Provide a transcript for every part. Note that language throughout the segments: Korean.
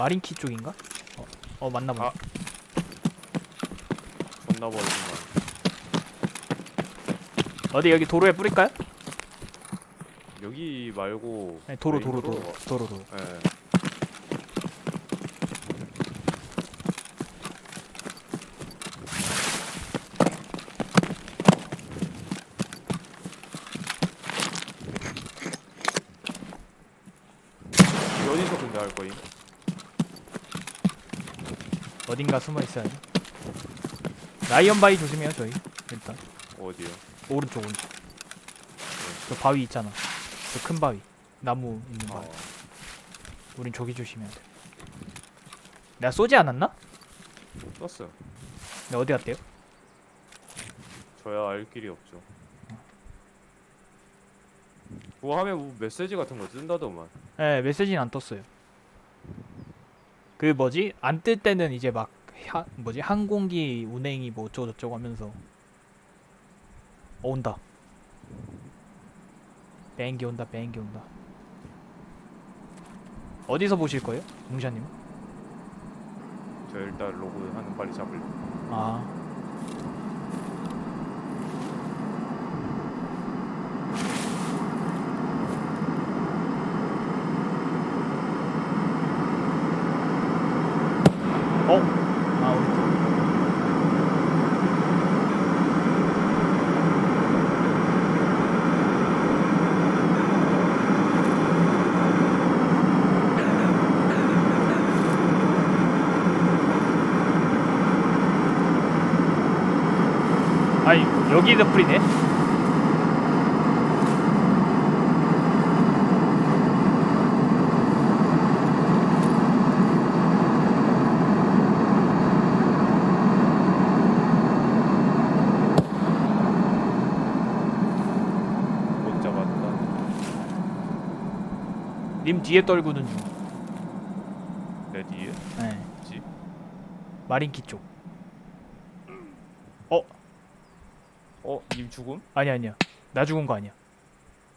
마린키 쪽인가? 어, 어 맞나 보네. 아. 존나 버리구만. 어디 여기 도로에 뿌릴까요? 여기 말고 네, 도로 도로 메인으로? 도로 도로 도로. 예. 어디서 근데 할 거임? 어딘가 숨어 있어야지. 라이언 바위 조심해요 저희. 일단 어디요? 오른쪽 오른쪽. 저 바위 있잖아. 저 큰 바위. 나무 있는 바위. 어, 우린 저기 조심해야 돼. 내가 쏘지 않았나? 떴어요. 네, 어디 갔대요? 저야 알 길이 없죠. 그거 하면 뭐 메시지 같은 거 뜬다더만. 네, 메시지는 안 떴어요. 그 뭐지? 안 뜰 때는 이제 막 하, 뭐지? 항공기 운행이 뭐 어쩌고 저쩌고 하면서 어, 온다. 비행기 온다. 비행기 온다. 어디서 보실 거예요? 뭉샤님? 저 일단 로고 하는 빨리 잡을래. 아. 어? 아, 우리 아니 여기도 뿌리네. 못 잡았다. 님 뒤에 떨구는 중. 내 뒤에? 네. 지? 마린키 쪽. 어? 님 죽음? 아니 아니야. 나 죽은 거 아니야.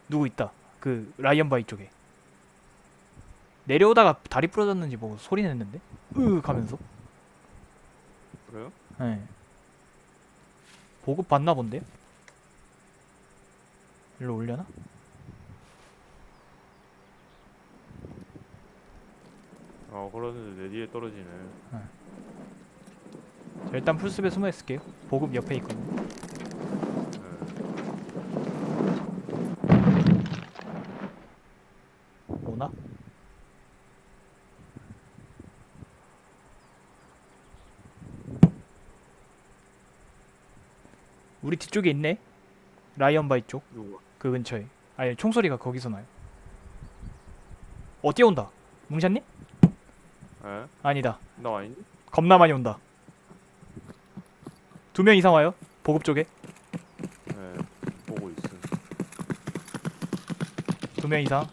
누구 있다. 그 라이언 바이 쪽에. 내려오다가 다리 부러졌는지 뭐 소리 냈는데. 으 가면서. 그래요? 네. 보급 받나 본데요? 일로 올려나? 어 그러는데 내 뒤에 떨어지네. 자, 일단 풀숲에 숨어 있을게요. 보급 옆에 있거든요. 네. 오나? 우리 뒤쪽에 있네. 라이언 바이 쪽. 누구? 그 근처에. 아니 총소리가 거기서 나요. 어 뛰어온다. 뭉샷님? 에? 아니다. 나 아닌데? 겁나 많이 온다. 두 명 이상 와요. 보급 쪽에 네. 보고 있음. 두명 이상.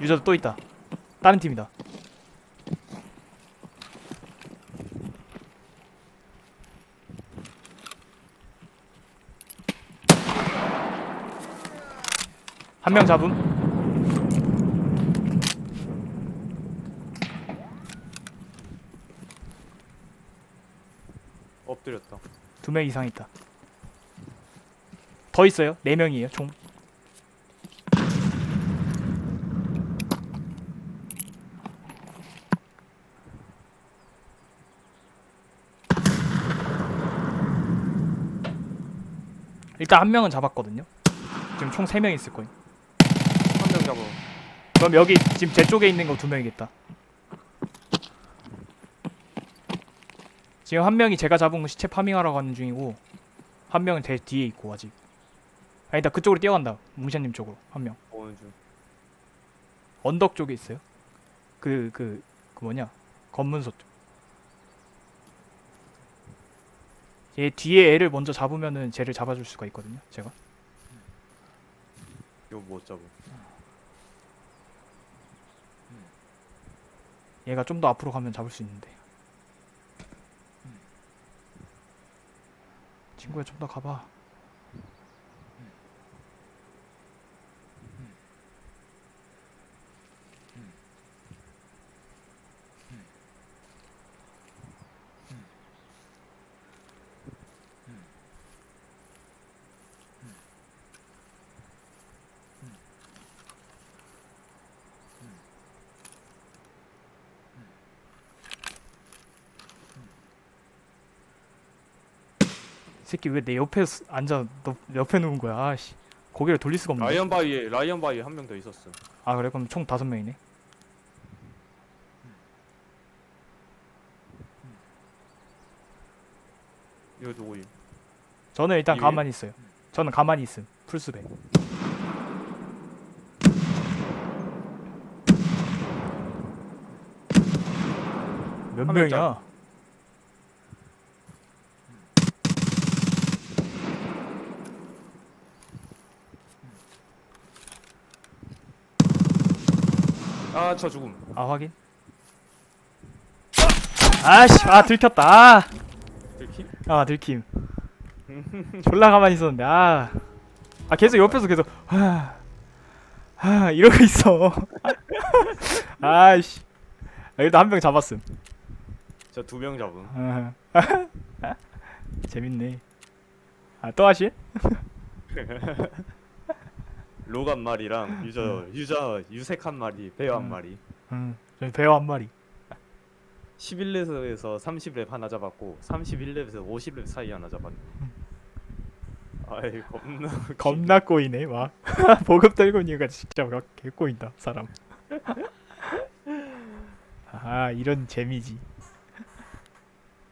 유저도 또 있다. 다른 팀이다. 한 명 잡음. 엎드렸다. 두 명 이상 있다. 더 있어요. 네 명이에요. 총. 일단 한 명은 잡았거든요. 지금 총 세 명 있을 거예요. 한 명 잡아. 그럼 여기 지금 제 쪽에 있는 거 두 명이겠다. 지금 한 명이 제가 잡은 거 시체 파밍하러 가는 중이고 한 명은 제 뒤에 있고 아직. 아니다 그쪽으로 뛰어간다. 뭉샤님 쪽으로 한 명. 보는 중. 언덕 쪽에 있어요. 그그 그 뭐냐 검문소 쪽. 얘 뒤에 애를 먼저 잡으면은 쟤를 잡아줄 수가 있거든요. 제가. 이거 못 잡아. 얘가 좀 더 앞으로 가면 잡을 수 있는데. 친구야 좀 더 가봐. 새끼 왜 내 옆에 스- 앉아 너 옆에 누운 거야? 아씨. 고개를 돌릴 수가 없네. 라이언 바위에 라이언 바위에 한 명 더 있었어. 아 그래? 그럼 총 다섯 명이네. 이거 누구임? 저는 일단 이 위에? 가만히 있어요. 저는 가만히 있음. 풀스백 몇한 명이야? 명짜리. 아 저 죽음. 아 확인. 아씨 아 들켰다. 아, 들킴? 아 들킴. 졸라 가만히 있었는데 아, 아 계속 옆에서 계속 하, 하 이러고 있어. 아이씨. 아, 그래도 한명 잡았음. 저 두 명 잡음. 아, 재밌네. 아 또 하실? 록 한 마리랑 유저 유저 유색 한 마리, 베어 한 음. 마리. 응 저희 배어 한 마리 11렙에서 30렙 하나 잡았고 31렙에서 50렙 사이 하나 잡았네. 아이 겁나 겁나 꼬이네 막 보급 들고 있니까 진짜 막 개꼬인다 사람. 아 이런 재미지